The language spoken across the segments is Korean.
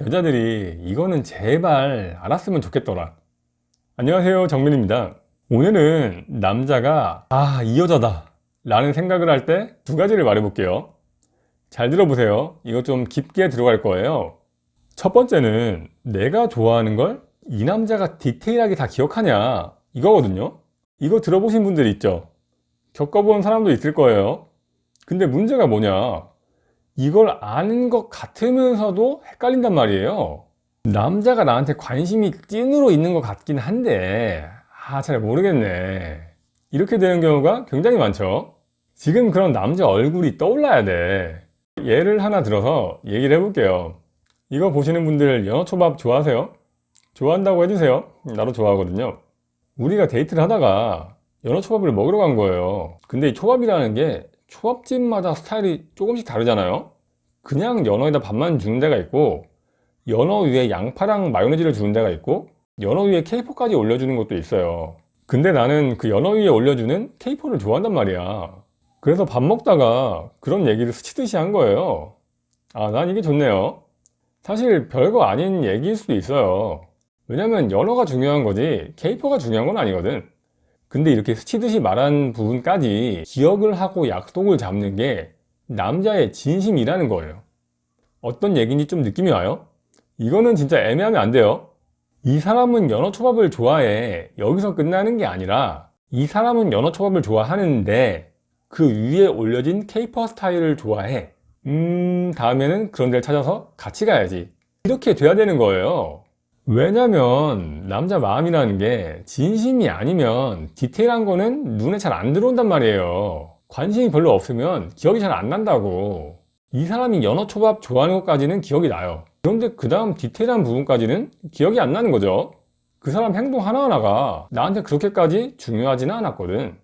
여자들이 이거는 제발 알았으면 좋겠더라. 안녕하세요. 정민입니다. 오늘은 남자가 아, 이 여자다. 라는 생각을 할 때 두 가지를 말해 볼게요. 잘 들어보세요. 이거 좀 깊게 들어갈 거예요. 첫 번째는 내가 좋아하는 걸 이 남자가 디테일하게 다 기억하냐 이거거든요. 이거 들어보신 분들 있죠? 겪어본 사람도 있을 거예요. 근데 문제가 뭐냐? 이걸 아는 것 같으면서도 헷갈린단 말이에요. 남자가 나한테 관심이 찐으로 있는 것 같긴 한데, 아, 잘 모르겠네. 이렇게 되는 경우가 굉장히 많죠. 지금 그런 남자 얼굴이 떠올라야 돼. 예를 하나 들어서 얘기를 해볼게요. 이거 보시는 분들 연어초밥 좋아하세요? 좋아한다고 해주세요. 나도 좋아하거든요. 우리가 데이트를 하다가 연어초밥을 먹으러 간 거예요. 근데 이 초밥이라는 게 초밥집마다 스타일이 조금씩 다르잖아요. 그냥 연어에다 밥만 주는 데가 있고 연어 위에 양파랑 마요네즈를 주는 데가 있고 연어 위에 케이포까지 올려주는 것도 있어요. 근데 나는 그 연어 위에 올려주는 케이포를 좋아한단 말이야. 그래서 밥 먹다가 그런 얘기를 스치듯이 한 거예요. 아, 난 이게 좋네요. 사실 별거 아닌 얘기일 수도 있어요. 왜냐면 연어가 중요한 거지 케이퍼가 중요한 건 아니거든. 근데 이렇게 스치듯이 말한 부분까지 기억을 하고 약속을 잡는 게 남자의 진심이라는 거예요. 어떤 얘기인지 좀 느낌이 와요? 이거는 진짜 애매하면 안 돼요. 이 사람은 연어 초밥을 좋아해. 여기서 끝나는 게 아니라 이 사람은 연어 초밥을 좋아하는데 그 위에 올려진 케이퍼 스타일을 좋아해. 음, 다음에는 그런 데를 찾아서 같이 가야지. 이렇게 돼야 되는 거예요. 왜냐면 남자 마음이라는 게 진심이 아니면 디테일한 거는 눈에 잘 안 들어온단 말이에요. 관심이 별로 없으면 기억이 잘 안 난다고. 이 사람이 연어초밥 좋아하는 것까지는 기억이 나요. 그런데 그 다음 디테일한 부분까지는 기억이 안 나는 거죠. 그 사람 행동 하나하나가 나한테 그렇게까지 중요하지는 않았거든.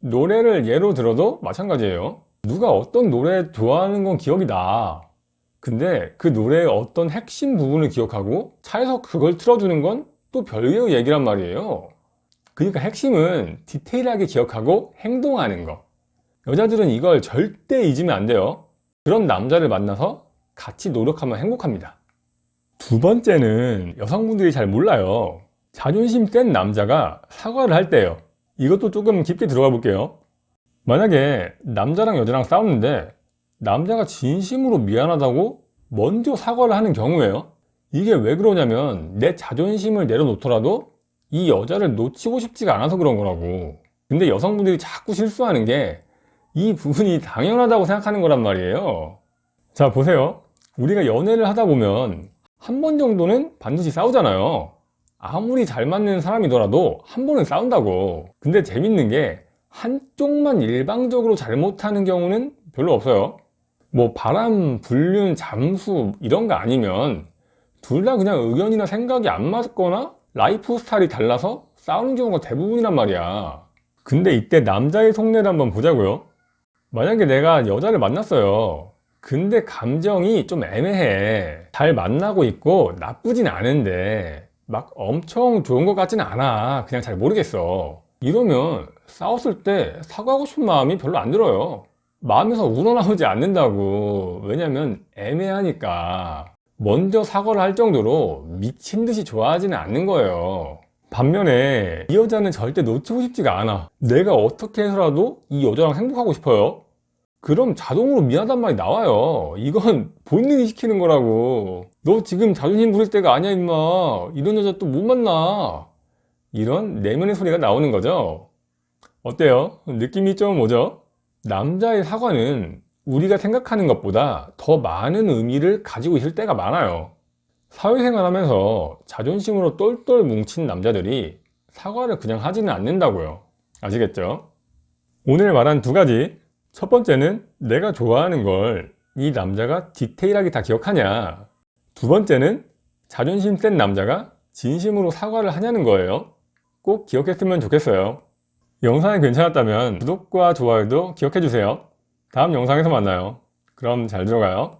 노래를 예로 들어도 마찬가지예요. 누가 어떤 노래 좋아하는 건 기억이 나. 근데 그 노래의 어떤 핵심 부분을 기억하고 차에서 그걸 틀어주는 건 또 별개의 얘기란 말이에요. 그러니까 핵심은 디테일하게 기억하고 행동하는 거. 여자들은 이걸 절대 잊으면 안 돼요. 그런 남자를 만나서 같이 노력하면 행복합니다. 두 번째는 여성분들이 잘 몰라요. 자존심 센 남자가 사과를 할 때요. 이것도 조금 깊게 들어가 볼게요. 만약에 남자랑 여자랑 싸웠는데 남자가 진심으로 미안하다고 먼저 사과를 하는 경우에요. 이게 왜 그러냐면 내 자존심을 내려놓더라도 이 여자를 놓치고 싶지가 않아서 그런 거라고. 근데 여성분들이 자꾸 실수하는 게 이 부분이 당연하다고 생각하는 거란 말이에요. 자, 보세요. 우리가 연애를 하다 보면 한 번 정도는 반드시 싸우잖아요. 아무리 잘 맞는 사람이더라도 한 번은 싸운다고. 근데 재밌는 게 한쪽만 일방적으로 잘못하는 경우는 별로 없어요. 뭐 바람, 불륜, 잠수 이런 거 아니면 둘 다 그냥 의견이나 생각이 안 맞거나 라이프 스타일이 달라서 싸우는 경우가 대부분이란 말이야. 근데 이때 남자의 속내를 한번 보자고요. 만약에 내가 여자를 만났어요. 근데 감정이 좀 애매해. 잘 만나고 있고 나쁘진 않은데 막 엄청 좋은 것 같지는 않아. 그냥 잘 모르겠어. 이러면 싸웠을 때 사과하고 싶은 마음이 별로 안 들어요. 마음에서 우러나오지 않는다고. 왜냐면 애매하니까. 먼저 사과를 할 정도로 미친 듯이 좋아하지는 않는 거예요. 반면에 이 여자는 절대 놓치고 싶지가 않아. 내가 어떻게 해서라도 이 여자랑 행복하고 싶어요. 그럼 자동으로 미안하단 말이 나와요. 이건 본능이 시키는 거라고. 너 지금 자존심 부릴 때가 아니야, 임마. 이런 여자 또 못 만나. 이런 내면의 소리가 나오는 거죠. 어때요? 느낌이 좀 오죠? 남자의 사과는 우리가 생각하는 것보다 더 많은 의미를 가지고 있을 때가 많아요. 사회생활 하면서 자존심으로 똘똘 뭉친 남자들이 사과를 그냥 하지는 않는다고요. 아시겠죠? 오늘 말한 두 가지. 첫 번째는 내가 좋아하는 걸 이 남자가 디테일하게 다 기억하냐. 두 번째는 자존심 센 남자가 진심으로 사과를 하냐는 거예요. 꼭 기억했으면 좋겠어요. 영상이 괜찮았다면 구독과 좋아요도 기억해주세요. 다음 영상에서 만나요. 그럼 잘 들어가요.